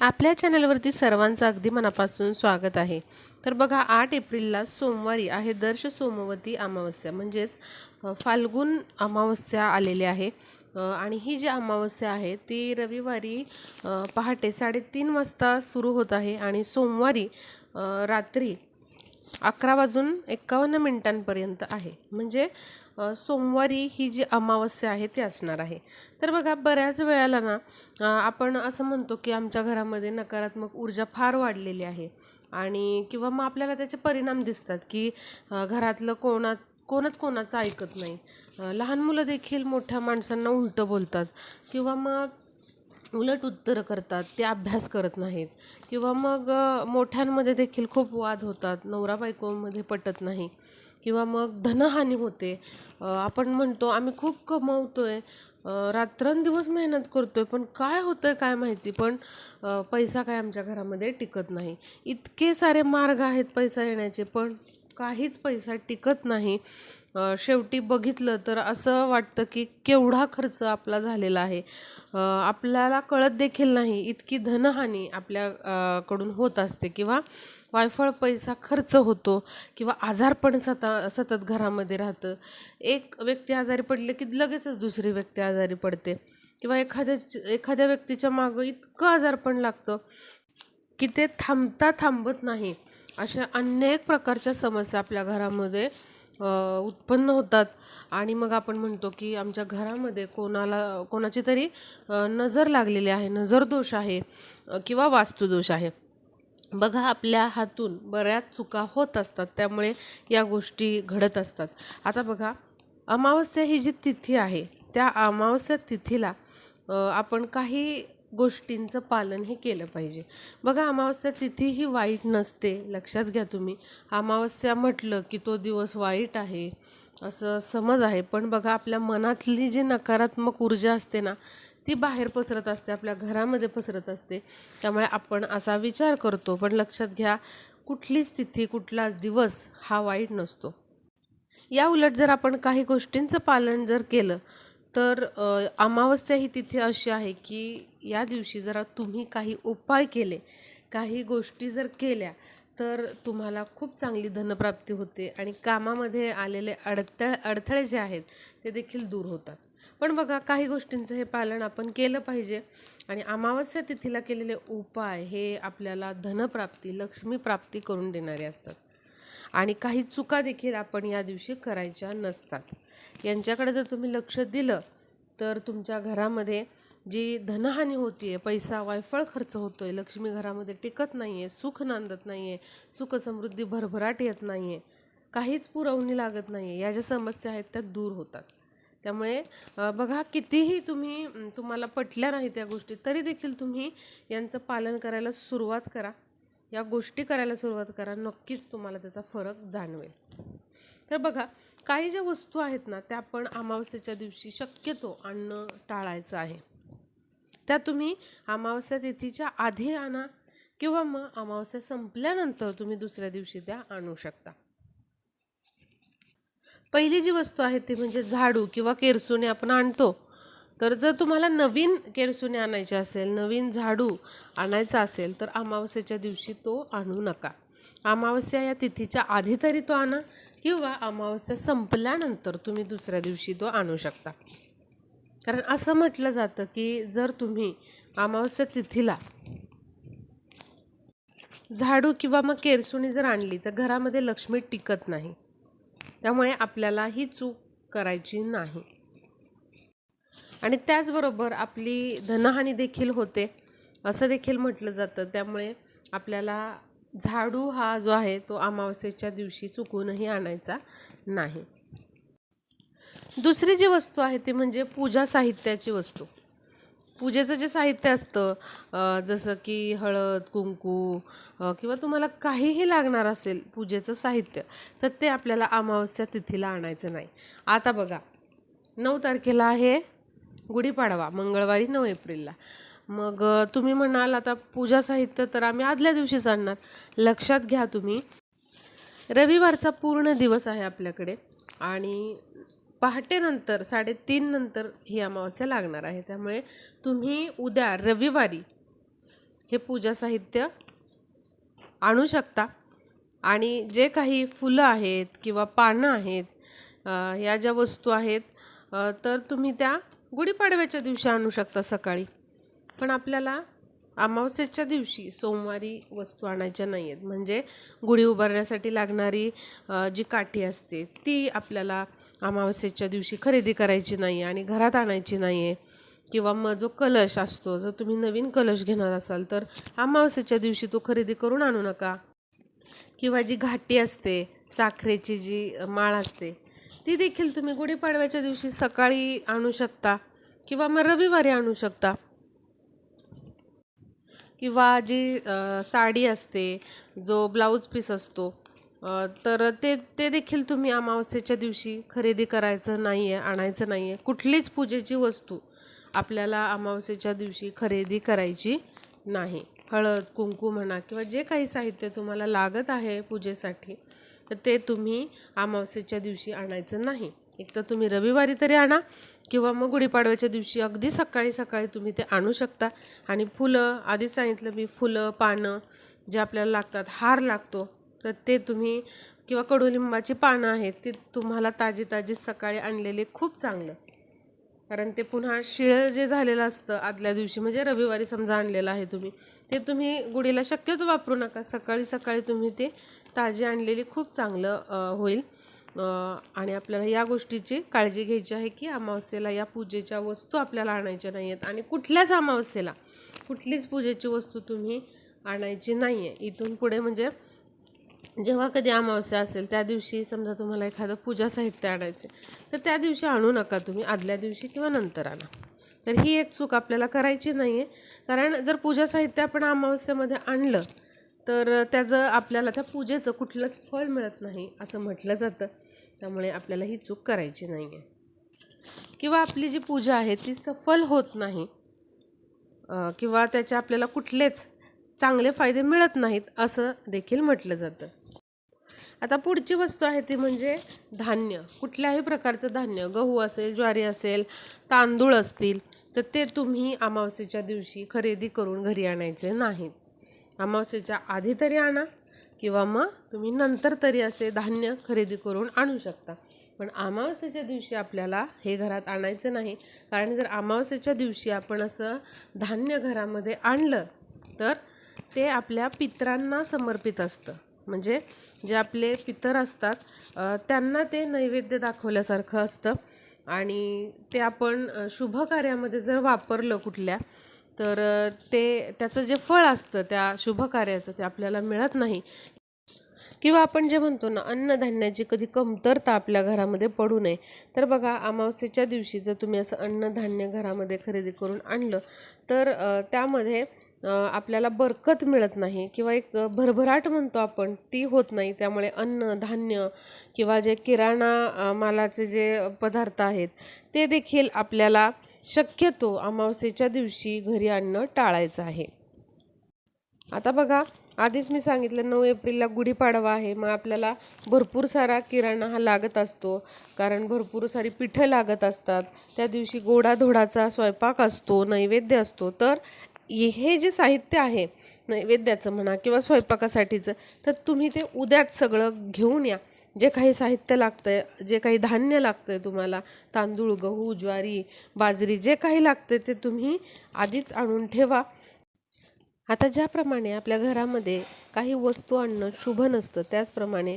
आपल्या चॅनलवरती सर्वांचं अगदी मनापासून स्वागत आहे. तर बघा आठ एप्रिलला सोमवारी आहे दर्श सोमवती अमावस्या. म्हणजेच फाल्गुन अमावस्या आलेली आहे. आणि ही जी अमावस्या आहे ती रविवारी पहाटे साडेतीन वाजता सुरू होत आहे. आणि सोमवारी रात्री अकरा वाजून एकावन्न मिनिटांपर्यंत आहे. म्हणजे सोमवारी ही जी अमावस्या आहे ती असणार आहे. तर बघा बऱ्याच वेळेला ना आपण असं म्हणतो की आमच्या घरामध्ये नकारात्मक ऊर्जा फार वाढलेली आहे. आणि किंवा मग आपल्याला त्याचे परिणाम दिसतात की घरातलं कोणा कोणच कोणाचं ऐकत नाही. लहान मुलं देखील मोठ्या माणसांना उलटं बोलतात. किंवा मग उलट उत्तरं करतात ते अभ्यास करत नाहीत. किंवा मग मोठ्यांमध्ये देखील खूप वाद होतात नवरा बायकोमध्ये पटत नाही. किंवा मग धनहानी होते. आपण म्हणतो आम्ही खूप कमवतो आहे रात्रंदिवस मेहनत करतो आहे पण काय होतं आहे काय माहिती? पण पैसा काय आमच्या घरामध्ये टिकत नाही. इतके सारे मार्ग आहेत पैसा येण्याचे पण काहीच पैसा टिकत नाही. शेवटी बघितलं तर असं वाटतं की केवढा खर्च आपला झालेला आहे. आपल्याला कळत देखील नाही इतकी धनहानी आपल्या कडून होत असते किंवा वायफळ पैसा खर्च होतो किंवा आजारपण सता सतत घरामध्ये राहतं. एक व्यक्ती आजारी पडले की लगेचच दुसरी व्यक्ती आजारी पडते किंवा एखाद्या एखाद्या व्यक्तीच्या मागं इतकं आजारपण लागतं की ते थांबता थांबत नाही. अशा अनेक प्रकारच्या समस्या आपल्या घरामध्ये उत्पन्न होतात. आणि मग आपण म्हणतो की आमच्या घरामध्ये कोणाला कोणाची तरी नजर लागलेली आहे नजर दोष आहे किंवा वास्तुदोष आहे. बघा आपल्या हातून बऱ्याच चुका होत असतात. त्यामुळे या गोष्टी घडत असतात. आता बघा अमावस्या ही जी तिथी आहे त्या अमावस्या तिथीला आपण काही गोष्टींचं पालन हे केलं पाहिजे. बघा अमावस्या तिथी ही वाईट नसते. लक्षात घ्या तुम्ही. अमावस्या म्हटलं की तो दिवस वाईट आहे असं समज आहे. पण बघा आपल्या मनातली जी नकारात्मक ऊर्जा असते ना ती बाहेर पसरत असते आपल्या घरामध्ये पसरत असते. त्यामुळे आपण असा विचार करतो. पण लक्षात घ्या कुठलीच तिथी कुठलाच दिवस हा वाईट नसतो. या उलट जर आपण काही गोष्टींचं पालन जर केलं तर अमावस्या ही तिथे अशी आहे की या दिवशी जरा तुम्ही काही उपाय केले काही गोष्टी जर केल्या तर तुम्हाला खूप चांगली धनप्राप्ती होते आणि कामामध्ये आलेले अडथळ अडथळे जे आहेत ते देखील दूर होतात. पण बघा काही गोष्टींचं हे पालन आपण केलं पाहिजे आणि अमावस्या तिथीला केलेले उपाय हे आपल्याला धनप्राप्ती लक्ष्मी प्राप्ती करून देणारे असतात. आणि काही चुका देखील आपण या दिवशी करायच्या नसतात. यांच्याकडे जर तुम्ही लक्ष दिलं तर तुमच्या घरामध्ये जी धनहानी होतीये पैसा वायफळ खर्च होतोय लक्ष्मी घरामध्ये टिकत नाही आहे सुख नांदत नाही सुख समृद्धी भरभराट येत नाही आहे काहीच पुरवणी लागत नाही आहे या ज्या समस्या आहेत त्या दूर होतात. त्यामुळे बघा कितीही तुम्ही तुम्हाला पटल्या नाही त्या गोष्टी तरी देखील तुम्ही यांचं पालन करायला सुरुवात करा. या गोष्टी करायला सुरुवात करा नक्कीच तुम्हाला त्याचा फरक जाणवेल. तर बघा काही ज्या वस्तू आहेत ना त्या आपण अमावस्येच्या दिवशी शक्यतो आणणं टाळायचं आहे. त्या तुम्ही अमावस्या तिथीच्या आधी आणा किंवा मग अमावस्या संपल्यानंतर तुम्ही दुसऱ्या दिवशी त्या आणू शकता. पहिली जी वस्तू आहे ती म्हणजे झाडू किंवा केरसुने आपण आणतो. तर जर तुम्हाला नवीन केरसुने आणायचे असेल नवीन झाडू आणायचा असेल तर अमावस्येच्या दिवशी तो आणू नका. अमावस्या या तिथीच्या आधी तरी तो आणा किंवा अमावस्या संपल्यानंतर तुम्ही दुसऱ्या दिवशी तो आणू शकता. कारण असं म्हटलं जातं की जर तुम्ही अमावस्या तिथीला झाडू किंवा मग केरसुणी जर आणली तर घरामध्ये लक्ष्मी टिकत नाही. त्यामुळे आपल्याला ही चूक करायची नाही. आणि त्याचबरोबर आपली धनहानी देखील होते असं देखील म्हटलं जातं. त्यामुळे आपल्याला झाडू हा जो आहे तो अमावस्येच्या दिवशी चुकूनही आणायचा नाही. दुसरी जी वस्तू आहे ती म्हणजे पूजा साहित्याची वस्तू. पूजेचं जे साहित्य असतं जसं की हळद कुंकू किंवा तुम्हाला काहीही लागणार असेल पूजेचं साहित्य तर ते आपल्याला अमावस्या तिथीला आणायचं नाही. आता बघा नऊ तारखेला आहे गुढीपाडवा मंगळवारी नऊ एप्रिलला. मग तुम्ही म्हणाल आता पूजा साहित्य तर आम्ही आदल्या दिवशीच आणणार. लक्षात घ्या तुम्ही. रविवारचा पूर्ण दिवस आहे आपल्याकडे आणि पहाटेनंतर साडेतीन नंतर ही अमावस्या लागणार आहे. त्यामुळे तुम्ही उद्या रविवारी हे पूजा साहित्य आणू शकता. आणि जे काही फुलं आहेत किंवा पानं आहेत ह्या ज्या वस्तू आहेत तर तुम्ही त्या गुढीपाडव्याच्या दिवशी आणू शकता सकाळी. पण आपल्याला अमावस्येच्या दिवशी सोमवारी वस्तू आणायच्या नाही आहेत म्हणजे गुढी उभारण्यासाठी लागणारी जी काठी असते ती आपल्याला अमावस्येच्या दिवशी खरेदी करायची नाही आहे आणि घरात आणायची नाही आहे किंवा मग जो कलश असतो जर तुम्ही नवीन कलश घेणार असाल तर अमावस्येच्या दिवशी तो खरेदी करून आणू नका. किंवा जी घाटी असते साखरेची जी माळ असते ती देखील तुम्ही गुढीपाडव्याच्या दिवशी सकाळी आणू शकता किंवा मग रविवारी आणू शकता. किंवा जी साडी असते जो ब्लाऊज पीस असतो तर ते ते देखील तुम्ही अमावस्येच्या दिवशी खरेदी करायचं नाही आहे आणायचं नाही आहे कुठलीच पूजेची वस्तू आपल्याला अमावस्येच्या दिवशी खरेदी करायची नाही. हळद कुंकू म्हणा किंवा जे काही साहित्य तुम्हाला लागत आहे पूजेसाठी तर ते तुम्ही अमावस्येच्या दिवशी आणायचं नाही. एक तर तुम्ही रविवारी तरी आणा किंवा मग गुढीपाडव्याच्या दिवशी अगदी सकाळी सकाळी तुम्ही ते आणू शकता. आणि फुलं आधी सांगितलं मी फुलं पानं जे आपल्याला लागतात हार लागतो तर ते तुम्ही किंवा कडुलिंबाची पानं आहेत ती तुम्हाला ताजी ताजी सकाळी आणलेली खूप चांगलं. कारण ते पुन्हा शिळं जे झालेलं असतं आदल्या दिवशी म्हणजे रविवारी समजा आणलेलं आहे तुम्ही ते तुम्ही गुढीला शक्यतो वापरू नका. सकाळी सकाळी तुम्ही ते ताजी आणलेली खूप चांगलं होईल. आणि आपल्याला या गोष्टीची काळजी घ्यायची आहे की अमावस्येला या पूजेच्या वस्तू आपल्याला आणायच्या नाही आहेत आणि कुठल्याच अमावस्येला कुठलीच पूजेची वस्तू तुम्ही आणायची नाही आहे इथून पुढे म्हणजे जेव्हा कधी अमावस्या असेल त्या दिवशी समजा तुम्हाला एखादं पूजा साहित्य आणायचे तर त्या दिवशी आणू नका तुम्ही आदल्या दिवशी किंवा नंतर आणा. तर ही एक चूक आपल्याला करायची नाही आहे कारण जर पूजा साहित्य आपण अमावस्येमध्ये आणलं तर त्याचं आपल्याला त्या पूजेचं कुठलंच फळ मिळत नाही असं म्हटलं जातं. त्यामुळे आपल्याला ही चूक करायची नाही आहे किंवा आपली जी पूजा आहे ती सफल होत नाही किंवा त्याचे आपल्याला कुठलेच चांगले फायदे मिळत नाहीत असं देखील म्हटलं जातं. आता पुढची वस्तू आहे ती म्हणजे धान्य. कुठल्याही प्रकारचं धान्य गहू असेल ज्वारी असेल तांदूळ असतील तर ते तुम्ही अमावस्येच्या दिवशी खरेदी करून घरी आणायचे नाहीत. अमावस्येच्या आधी तरी आणा किंवा मग तुम्ही नंतर तरी असे धान्य खरेदी करून आणू शकता. पण अमावस्येच्या दिवशी आपल्याला हे घरात आणायचं नाही. कारण जर अमावस्येच्या दिवशी आपण असं धान्य घरामध्ये आणलं तर ते आपल्या पितरांना समर्पित असतं. म्हणजे जे आपले पितर असतात त्यांना ते नैवेद्य दाखवल्यासारखं असतं. आणि ते आपण शुभ कार्यामध्ये जर वापरलं कुठल्या तर ते त्याचं जे फळ असतं त्या शुभ कार्याचं ते आपल्याला मिळत नाही. किंवा आपण जे म्हणतो ना अन्नधान्याची कधी कमतरता आपल्या घरामध्ये पडू नये. तर बघा अमावस्येच्या दिवशी जर तुम्ही असं अन्नधान्य घरामध्ये खरेदी करून आणलं तर त्यामध्ये आपल्याला बरकत मिळत नाही किंवा एक भरभराट म्हणतो आपण ती होत नाही. त्यामुळे अन्न धान्य किंवा जे किराणा मालाचे जे पदार्थ आहेत ते देखील आपल्याला शक्यतो अमावस्येच्या दिवशी घरी आणणं टाळायचं आहे. आता बघा आधीच मी सांगितलं नऊ एप्रिलला गुढीपाडवा आहे. मग आपल्याला भरपूर सारा किराणा हा लागत असतो. कारण भरपूर सारी पिठं लागत असतात. त्या दिवशी गोडाधोडाचा स्वयंपाक असतो नैवेद्य असतो. तर हे जे साहित्य आहे नैवेद्याचं म्हणा किंवा स्वयंपाकासाठीचं तर तुम्ही ते उद्याच सगळं घेऊन या. जे काही साहित्य लागतं आहे जे काही धान्य लागतं आहे तुम्हाला तांदूळ गहू ज्वारी बाजरी जे काही लागतं ते तुम्ही आधीच आणून ठेवा. आता ज्याप्रमाणे आपल्या घरामध्ये काही वस्तू आणणं शुभ नसतं त्याचप्रमाणे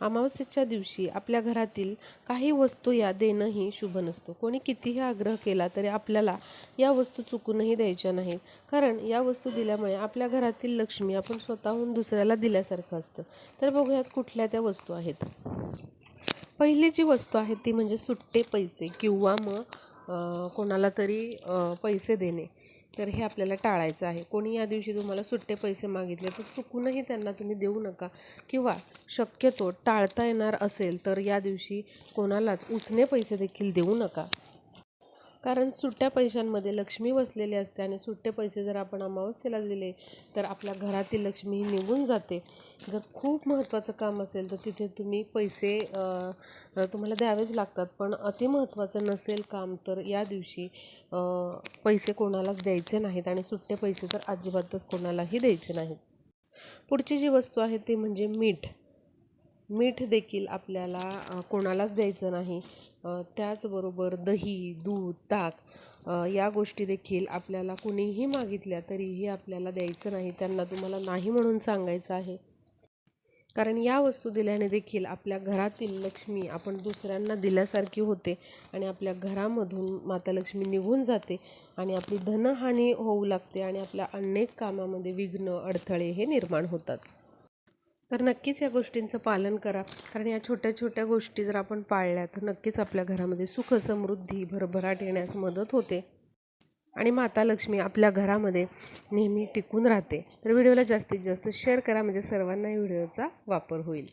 अमावस्येच्या दिवशी आपल्या घरातील काही वस्तू या देणंही शुभ नसतं. कोणी कितीही आग्रह केला तरी आपल्याला या वस्तू चुकूनही द्यायच्या नाहीत. कारण या वस्तू दिल्यामुळे आपल्या घरातील लक्ष्मी आपण स्वतःहून दुसऱ्याला दिल्यासारखं असतं. तर बघूयात कुठल्या त्या वस्तू आहेत. पहिली जी वस्तू आहे ती म्हणजे सुट्टे पैसे किंवा मग कोणाला तरी पैसे देणे. तर हे आपल्याला टाळायचं आहे. कोणी या दिवशी तुम्हाला सुट्टे पैसे मागितले तर चुकूनही त्यांना तुम्ही देऊ नका. किंवा शक्यतो टाळता येणार असेल तर या दिवशी कोणालाच उसने पैसे देखील देऊ नका. कारण सुट्ट्या पैशांमध्ये लक्ष्मी बसलेली असते आणि सुट्टे पैसे जर आपण अमावस्येला दिले तर आपल्या घरातील लक्ष्मी ही निघून जाते. जर खूप महत्त्वाचं काम असेल तर तिथे तुम्ही पैसे तुम्हाला द्यावेच लागतात. पण अतिमहत्त्वाचं नसेल काम तर या दिवशी पैसे कोणालाच द्यायचे नाहीत आणि सुट्टे पैसे तर अजिबातच कोणालाही द्यायचे नाहीत. पुढची जी वस्तू आहे ती म्हणजे मीठ. मीठ देखील आपल्याला कोणालाच द्यायचं नाही. त्याचबरोबर दही दूध ताक या गोष्टी देखील आपल्याला कुणीही मागितल्या तरीही आपल्याला द्यायचं नाही. त्यांना तुम्हाला नाही म्हणून सांगायचं आहे. कारण या वस्तू दिल्याने देखील आपल्या घरातील लक्ष्मी आपण दुसऱ्यांना दिल्यासारखी होते आणि आपल्या घरामधून माता लक्ष्मी निघून जाते आणि आपली धनहानी होऊ लागते आणि आपल्या अनेक कामामध्ये विघ्न अडथळे हे निर्माण होतात. तर नक्कीच या गोष्टींचं पालन करा. कारण या छोट्या छोट्या गोष्टी जर आपण पाळल्या तर नक्कीच आपल्या घरामध्ये सुख समृद्धी भरभराट येण्यास मदत होते. आणि माता लक्ष्मी आपल्या घरामध्ये नेहमी टिकून राहते. तर व्हिडिओला जास्तीत जास्त शेअर करा. म्हणजे सर्वांना व्हिडिओचा वापर होईल.